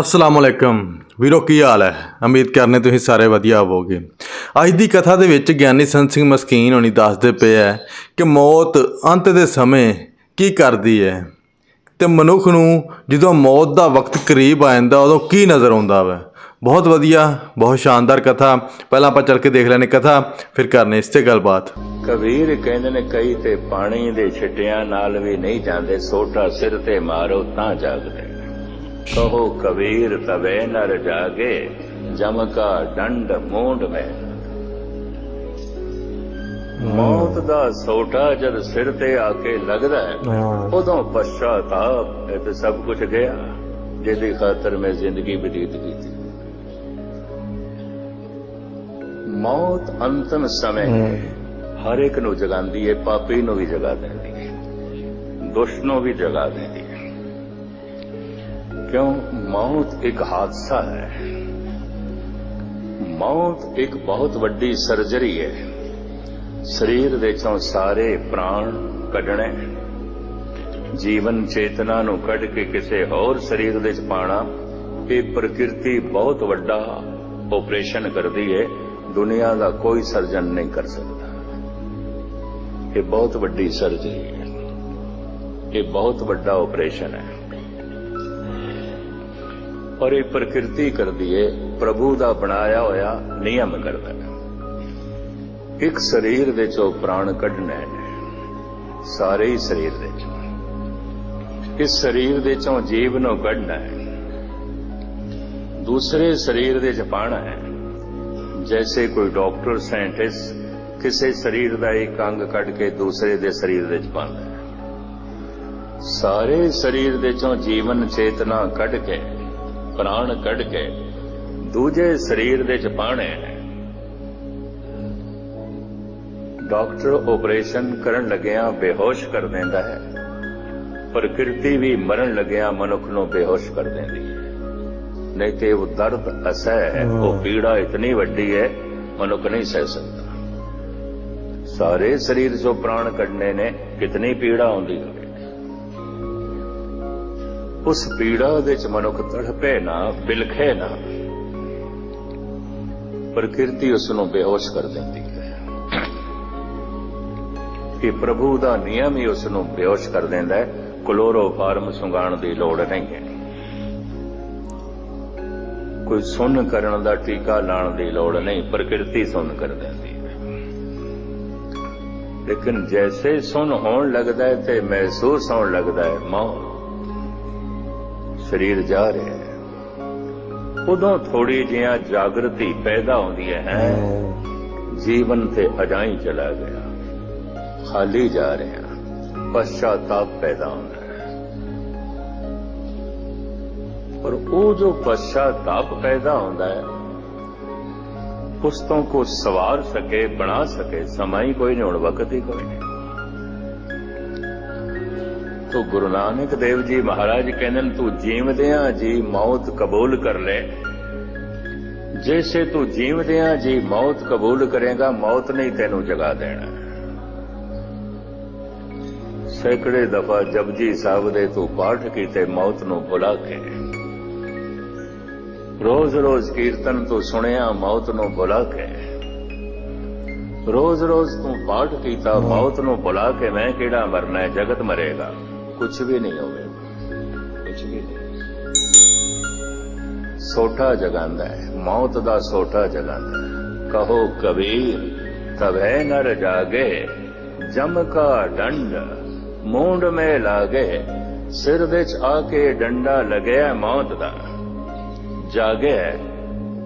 ਅਸਲਾਮ ਅਲੈਕਮ। ਵੀਰੋ, ਕੀ ਹਾਲ ਹੈ? ਉਮੀਦ ਕਰਨੇ ਤੁਸੀਂ ਸਾਰੇ ਵਧੀਆ ਹੋਵੋਗੇ। ਅੱਜ ਦੀ ਕਥਾ ਦੇ ਵਿੱਚ ਗਿਆਨੀ ਸੰਤ ਸਿੰਘ ਮਸਕੀਨ ਹੋਣੀ ਦੱਸਦੇ ਪਏ ਹੈ ਕਿ ਮੌਤ ਅੰਤ ਦੇ ਸਮੇਂ ਕੀ ਕਰਦੀ ਹੈ ਤੇ ਮਨੁੱਖ ਨੂੰ ਜਦੋਂ ਮੌਤ ਦਾ ਵਕਤ ਕਰੀਬ ਆ ਜਾਂਦਾ, ਉਦੋਂ ਕੀ ਨਜ਼ਰ ਆਉਂਦਾ ਵਾ? ਬਹੁਤ ਵਧੀਆ, ਬਹੁਤ ਸ਼ਾਨਦਾਰ ਕਥਾ। ਪਹਿਲਾਂ ਆਪਾਂ ਚੱਲ ਕੇ ਦੇਖ ਲੈਣੇ ਕਥਾ, ਫਿਰ ਕਰਨੇ ਇਸ ਤੇ ਗੱਲਬਾਤ। ਕਬੀਰ ਕਹਿੰਦੇ ਨੇ ਕਈ ਤੇ ਪਾਣੀ ਦੇ ਛਿੱਟਿਆਂ ਨਾਲ ਵੀ ਨਹੀਂ ਜਾਂਦੇ, ਸੋਟਾ ਸਿਰ ਤੇ ਮਾਰੋ ਤਾਂ ਜਾਗਦੇ। ਕਹੋ ਕਬੀਰ ਤਵੇ ਨਰ ਜਾਗੇ ਜਮ ਕਾ ਡੰਡ ਮੂੰਡ ਮੈਂ। ਮੌਤ ਦਾ ਸੋਟਾ ਜਦ ਸਿਰ ਤੇ ਆ ਕੇ ਲੱਗਦਾ ਹੈ ਉਦੋਂ ਪਛਤਾਪ ਇਹ ਤੇ ਸਭ ਕੁਝ ਗਿਆ ਜਿਹਦੀ ਖਾਤਰ ਮੈਂ ਜ਼ਿੰਦਗੀ ਬਤੀਤ ਕੀਤੀ। ਮੌਤ ਅੰਤਮ ਸਮੇਂ ਹਰ ਇੱਕ ਨੂੰ ਜਗਾਉਂਦੀ ਹੈ ਪਾਪੀ ਨੂੰ ਵੀ ਜਗਾ ਦਿੰਦੀ ਹੈ ਦੁਸ਼ਟ ਨੂੰ ਵੀ ਜਗਾ ਦਿੰਦੀ ਹੈ। ਕਿਉਂ ਮੌਤ ਇੱਕ ਹਾਦਸਾ ਹੈ ਮੌਤ ਇੱਕ ਬਹੁਤ ਵੱਡੀ ਸਰਜਰੀ ਹੈ ਸਰੀਰ ਦੇ ਚੋਂ ਸਾਰੇ ਪ੍ਰਾਣ ਕੱਢਣੇ ਜੀਵਨ ਚੇਤਨਾ ਨੂੰ ਕੱਢ ਕੇ ਕਿਸੇ ਹੋਰ ਸਰੀਰ ਦੇ ਚ ਪਾਣਾ ਇਹ ਪ੍ਰਕਿਰਤੀ ਬਹੁਤ ਵੱਡਾ ਆਪਰੇਸ਼ਨ ਕਰਦੀ ਹੈ ਦੁਨੀਆ ਦਾ ਕੋਈ ਸਰਜਨ ਨਹੀਂ ਕਰ ਸਕਦਾ ਇਹ ਬਹੁਤ ਵੱਡੀ ਸਰਜਰੀ ਹੈ ਇਹ ਬਹੁਤ ਵੱਡਾ ਆਪਰੇਸ਼ਨ ਹੈ ਔਰ ਇਹ ਪ੍ਰਕਿਰਤੀ ਕਰਦੀ ਏ, ਪ੍ਰਭੂ ਦਾ ਬਣਾਇਆ ਹੋਇਆ ਨਿਯਮ ਕਰਦਾ ਹੈ। ਇੱਕ ਸਰੀਰ ਦੇ ਚੋਂ ਪ੍ਰਾਣ ਕੱਢਣਾ ਹੈ, ਸਾਰੇ ਹੀ ਸਰੀਰ ਦੇ ਚੋਂ ਇਸ ਸਰੀਰ ਦੇ ਚੋਂ ਜੀਵ ਨੂੰ ਕੱਢਣਾ ਹੈ, ਦੂਸਰੇ ਸਰੀਰ ਦੇ ਚ ਪਾਣਾ ਹੈ। ਜੈਸੇ ਕੋਈ ਡਾਕਟਰ, ਸਾਇੰਟਿਸਟ ਕਿਸੇ ਸਰੀਰ ਦਾ ਇੱਕ ਅੰਗ ਕੱਢ ਕੇ ਦੂਸਰੇ ਦੇ ਸਰੀਰ ਦੇ ਚ ਪਾਉਂਦਾ ਹੈ। ਸਾਰੇ ਸਰੀਰ ਦੇ ਚੋਂ ਜੀਵਨ ਚੇਤਨਾ ਕੱਢ ਕੇ ਪ੍ਰਾਣ ਕੱਢ ਕੇ ਦੂਜੇ ਸਰੀਰ ਦੇ ਚ ਪਾਣੇ ਡਾਕਟਰ ਆਪਰੇਸ਼ਨ ਕਰਨ ਲੱਗਿਆਂ ਬੇਹੋਸ਼ ਕਰ ਦਿੰਦਾ ਹੈ। ਪ੍ਰਕਿਰਤੀ ਵੀ ਮਰਨ ਲੱਗਿਆਂ ਮਨੁੱਖ ਨੂੰ ਬੇਹੋਸ਼ ਕਰ ਦਿੰਦੀ ਹੈ। ਨਹੀਂ ਤੇ ਉਹ ਦਰਦ ਅਸਹਿ ਹੈ। ਉਹ ਪੀੜਾ ਇਤਨੀ ਵੱਡੀ ਹੈ ਮਨੁੱਖ ਨਹੀਂ ਸਹਿ ਸਕਦਾ। ਸਾਰੇ ਸਰੀਰ ਚੋਂ ਪ੍ਰਾਣ ਕੱਢਨੇ ਨੇ ਕਿਤਨੀ ਪੀੜਾ ਹੁੰਦੀ ਹੋਵੇ। ਉਸ ਪੀੜਾ ਦੇ ਚ ਮਨੁੱਖ ਤੜਪੇ ਨਾ, ਬਿਲਖੇ ਨਾ। ਪ੍ਰਕਿਰਤੀ ਉਸ ਨੂੰ ਬੇਹੋਸ਼ ਕਰ ਦਿੰਦੀ ਹੈ। ਕਿ ਪ੍ਰਭੂ ਦਾ ਨਿਯਮ ਹੀ ਉਸ ਨੂੰ ਬੇਹੋਸ਼ ਕਰ ਦਿੰਦਾ ਹੈ ਕਲੋਰੋਫਾਰਮ ਸੁੰਗਾਣ ਦੀ ਲੋੜ ਨਹੀਂ ਹੈ। ਕੋਈ ਸੁੰਨ ਕਰਨ ਦਾ ਟੀਕਾ ਲਾਉਣ ਦੀ ਲੋੜ ਨਹੀਂ ਪ੍ਰਕਿਰਤੀ ਸੁੰਨ ਕਰ ਦਿੰਦੀ ਹੈ। ਲੇਕਿਨ ਜੈਸੇ ਸੁੰਨ ਹੋਣ ਲੱਗਦਾ ਹੈ ਤੇ ਮਹਿਸੂਸ ਹੋਣ ਲੱਗਦਾ ਹੈ ਮੌਤ ਸਰੀਰ ਜਾ ਰਿਹਾ ਹੈ। ਉਦੋਂ ਥੋੜੀ ਜਿਹਾ ਜਾਗਰਤੀ ਪੈਦਾ ਹੁੰਦੀ ਹੈ। ਜੀਵਨ ਤੇ ਅਜਾਈ ਚਲਾ ਗਿਆ। ਖਾਲੀ ਜਾ ਰਿਹਾ। ਪਛਤਾਪ ਪੈਦਾ ਹੁੰਦਾ ਹੈ। ਪਰ ਉਹ ਜੋ ਪਛਤਾਪ ਪੈਦਾ ਹੁੰਦਾ ਹੈ, ਉਸ ਤੋਂ ਕੋ ਸਵਾਰ ਸਕੇ, ਬਣਾ ਸਕੇ, ਸਮਾਂ ਹੀ ਕੋਈ ਨਹੀਂ, ਹੁਣ ਵਕਤ ਹੀ ਕੋਈ ਨਹੀਂ। ਤੋ ਗੁਰੂ ਨਾਨਕ ਦੇਵ ਜੀ ਮਹਾਰਾਜ ਕਹਿੰਦੇ ਤੂੰ ਜੀਵਦਿਆਂ ਜੀ ਮੌਤ ਕਬੂਲ ਕਰ ਲੈ। ਜੈਸੇ ਤੂੰ ਜੀਵਦਿਆਂ ਜੀ ਮੌਤ ਕਬੂਲ ਕਰੇਗਾ, ਮੌਤ ਨਹੀਂ ਤੈਨੂੰ ਜਗਾ ਦੇਣਾ। ਸੈਕੜੇ ਦਫਾ ਜਪਜੀ ਸਾਹਿਬ ਦੇ ਤੂੰ ਪਾਠ ਕੀਤੇ, ਮੌਤ ਨੂੰ ਬੁਲਾ ਕੇ। ਰੋਜ਼-ਰੋਜ਼ ਕੀਰਤਨ ਤੂੰ ਸੁਣਿਆ, ਮੌਤ ਨੂੰ ਬੁਲਾ ਕੇ। ਰੋਜ਼-ਰੋਜ਼ ਤੂੰ ਪਾਠ ਕੀਤਾ, ਮੌਤ ਨੂੰ ਬੁਲਾ ਕੇ, ਮੈਂ ਕਿਹੜਾ ਮਰਨਾ ਹੈ? ਜਗਤ ਮਰੇਗਾ। ਕੁਝ ਵੀ ਨਹੀਂ ਹੋਵੇ। ਕੁਝ ਵੀ ਨਹੀਂ। ਸੋਟਾ ਜਗਾਂਦਾ ਹੈ। ਮੌਤ ਦਾ ਸੋਟਾ ਜਗਾਂਦਾ ਹੈ। ਕਹੋ ਕਬੀਰ ਤਬੈ ਨਰ ਜਾਗੇ, ਜਮ ਕਾ ਡੰਡ, ਮੂੰਡ ਮੇ ਲਾਗੇ, ਸਿਰ ਵਿੱਚ ਆ ਕੇ ਡੰਡਾ ਲਗਿਆ ਮੌਤ ਦਾ। ਜਾਗਿਆ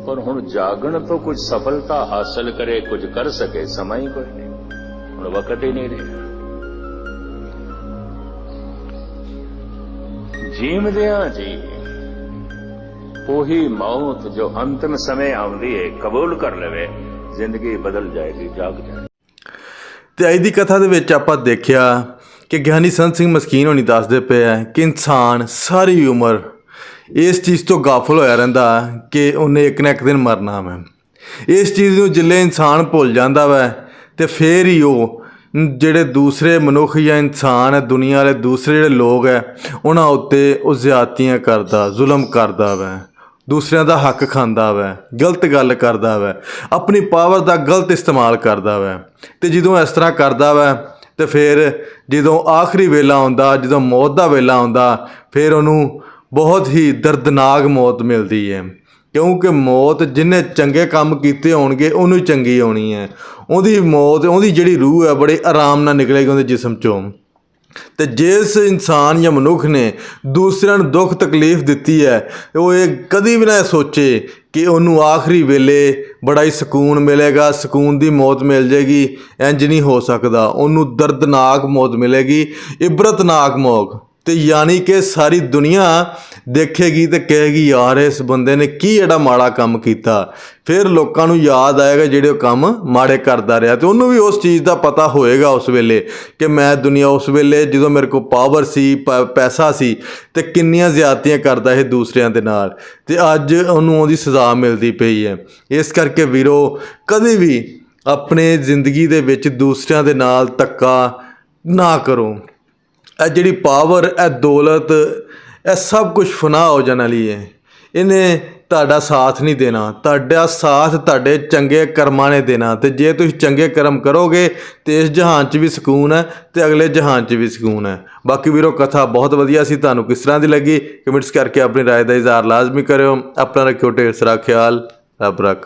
ਪਰ ਹੁਣ ਜਾਗਣ ਤੋਂ ਕੁਝ ਸਫਲਤਾ ਹਾਸਲ ਕਰੇ, ਕੁਝ ਕਰ ਸਕੇ, ਸਮਾਂ ਹੀ ਕੋਈ ਨਹੀਂ। ਹੁਣ ਵਕਤ ਹੀ ਨਹੀਂ ਰਿਹਾ। ਜੀਵਦਿਆਂ ਜੀ। ਉਹੀ ਮੌਤ ਜੋ ਅੰਤਮ ਸਮੇਂ ਆਉਂਦੀ ਹੈ ਕਬੂਲ ਕਰ ਲਵੇ, ਜ਼ਿੰਦਗੀ ਬਦਲ ਜਾਏਗੀ, ਜਾਗ ਜਾਏ ਤੇ ਅੱਜ ਦੀ ਕਥਾ ਦੇ ਵਿੱਚ ਆਪਾਂ ਦੇਖਿਆ ਕਿ ਗਿਆਨੀ ਸੰਤ ਸਿੰਘ ਮਸਕੀਨ ਹੋਣੀ ਦੱਸਦੇ ਪਏ ਹੈ ਕਿ ਇਨਸਾਨ ਸਾਰੀ ਉਮਰ ਇਸ ਚੀਜ਼ ਤੋਂ ਗਾਫਲ ਹੋਇਆ ਰਹਿੰਦਾ ਕਿ ਉਹਨੇ ਇੱਕ ਨਾ ਇੱਕ ਦਿਨ ਮਰਨਾ ਹੈ ਇਸ ਚੀਜ਼ ਨੂੰ ਜਿੱਲੇ ਇਨਸਾਨ ਭੁੱਲ ਜਾਂਦਾ ਵੈ ਤੇ ਫੇਰ ਹੀ ਉਹ ਜਿਹੜੇ ਦੂਸਰੇ ਮਨੁੱਖ ਜਾਂ ਇਨਸਾਨ ਹੈ, ਦੁਨੀਆ ਵਾਲੇ ਦੂਸਰੇ ਜਿਹੜੇ ਲੋਕ ਹੈ, ਉਹਨਾਂ ਉੱਤੇ ਉਹ ਜ਼ਿਆਤੀਆਂ ਕਰਦਾ, ਜ਼ੁਲਮ ਕਰਦਾ ਵੈ। ਦੂਸਰਿਆਂ ਦਾ ਹੱਕ ਖਾਂਦਾ ਵੈ, ਗਲਤ ਗੱਲ ਕਰਦਾ ਵੈ। ਆਪਣੀ ਪਾਵਰ ਦਾ ਗਲਤ ਇਸਤੇਮਾਲ ਕਰਦਾ ਵੈ। ਤੇ ਜਦੋਂ ਇਸ ਤਰ੍ਹਾਂ ਕਰਦਾ ਵੈ, ਤੇ ਫਿਰ ਜਦੋਂ ਆਖਰੀ ਵੇਲਾ ਆਉਂਦਾ, ਜਦੋਂ ਮੌਤ ਦਾ ਵੇਲਾ ਆਉਂਦਾ, ਫਿਰ ਉਹਨੂੰ ਬਹੁਤ ਹੀ ਦਰਦਨਾਕ ਮੌਤ ਮਿਲਦੀ ਹੈ। ਕਿਉਂਕਿ ਮੌਤ ਜਿਨੇ ਚੰਗੇ ਕੰਮ ਕੀਤੇ ਹੋਣਗੇ, ਉਹਨੂੰ ਚੰਗੀ ਆਉਣੀ ਹੈ। ਉਹਦੀ ਮੌਤ, ਉਹਦੀ ਜਿਹੜੀ ਰੂਹ ਹੈ, ਬੜੇ ਆਰਾਮ ਨਾਲ ਨਿਕਲੇਗੀ ਉਹਦੇ ਜਿਸਮ ਚੋਂ। ਤੇ ਜਿਸ ਇਨਸਾਨ ਜਾਂ ਮਨੁੱਖ ਨੇ ਦੂਸਰਿਆਂ ਨੂੰ ਦੁੱਖ, ਤਕਲੀਫ ਦਿੱਤੀ ਹੈ, ਉਹ ਇਹ ਕਦੀ ਵੀ ਨਾ ਸੋਚੇ ਕਿ ਉਹਨੂੰ ਆਖਰੀ ਵੇਲੇ ਬੜਾ ਹੀ ਸਕੂਨ ਮਿਲੇਗਾ, ਸਕੂਨ ਦੀ ਮੌਤ ਮਿਲ ਜੇਗੀ ਇੰਜ ਨਹੀਂ ਹੋ ਸਕਦਾ। ਉਹਨੂੰ ਦਰਦਨਾਕ ਮੌਤ ਮਿਲੇਗੀ, ਇਬਰਤਨਾਕ ਮੌਤ। ਤੇ ਯਾਨੀ ਕਿ ਸਾਰੀ ਦੁਨੀਆ ਦੇਖੇਗੀ ਤੇ ਕਹੇਗੀ, ਯਾਰ, ਇਸ ਬੰਦੇ ਨੇ ਕੀ ਜਿਹੜਾ ਮਾੜਾ ਕੰਮ ਕੀਤਾ। ਫਿਰ ਲੋਕਾਂ ਨੂੰ ਯਾਦ ਆਏਗਾ ਜਿਹੜੇ ਉਹ ਕੰਮ ਮਾੜੇ ਕਰਦਾ ਰਿਹਾ। ਤੇ ਉਹਨੂੰ ਵੀ ਉਸ ਚੀਜ਼ ਦਾ ਪਤਾ ਹੋਏਗਾ ਉਸ ਵੇਲੇ ਕਿ ਮੈਂ ਦੁਨੀਆ ਉਸ ਵੇਲੇ ਜਦੋਂ ਮੇਰੇ ਕੋਲ ਪਾਵਰ ਸੀ ਪੈਸਾ ਸੀ ਤੇ ਕਿੰਨੀਆਂ ਜ਼ਿਆਦਤੀਆਂ ਕਰਦਾ ਇਹ ਦੂਸਰਿਆਂ ਦੇ ਨਾਲ। ਤੇ ਅੱਜ ਉਹਨੂੰ ਉਹਦੀ ਸਜ਼ਾ ਮਿਲਦੀ ਪਈ ਹੈ। ਇਸ ਕਰਕੇ ਵੀਰੋ, ਕਦੇ ਵੀ ਆਪਣੇ ਜ਼ਿੰਦਗੀ ਦੇ ਵਿੱਚ ਦੂਸਰਿਆਂ ਦੇ ਨਾਲ ਧੱਕਾ ਨਾ ਕਰੋ। ਇਹ ਜਿਹੜੀ ਪਾਵਰ ਇਹ ਦੌਲਤ ਇਹ ਸਭ ਕੁਝ ਫਨਾ ਹੋ ਜਾਣ ਵਾਲੀ ਹੈ ਇਹਨੇ ਤੁਹਾਡਾ ਸਾਥ ਨਹੀਂ ਦੇਣਾ ਤੁਹਾਡਾ ਸਾਥ ਤੁਹਾਡੇ ਚੰਗੇ ਕਰਮਾਂ ਨੇ ਦੇਣਾ ਤੇ ਜੇ ਤੁਸੀਂ ਚੰਗੇ ਕਰਮ ਕਰੋਗੇ ਤੇ ਇਸ ਜਹਾਨ 'ਚ ਵੀ ਸਕੂਨ ਹੈ ਤੇ ਅਗਲੇ ਜਹਾਨ 'ਚ ਵੀ ਸਕੂਨ ਹੈ ਬਾਕੀ ਵੀਰੋ ਕਥਾ ਬਹੁਤ ਵਧੀਆ ਸੀ ਤੁਹਾਨੂੰ ਕਿਸ ਤਰ੍ਹਾਂ ਦੀ ਲੱਗੀ ਕਮੈਂਟਸ ਕਰਕੇ ਆਪਣੀ رائے ਦਾ ਇਜ਼ਹਾਰ ਲਾਜ਼ਮੀ ਕਰਿਓ ਆਪਣਾ ਰੱਖਿਓ ਢੇਰ ਸਾਰਾ ਖਿਆਲ ਰੱਬ ਰੱਖਾ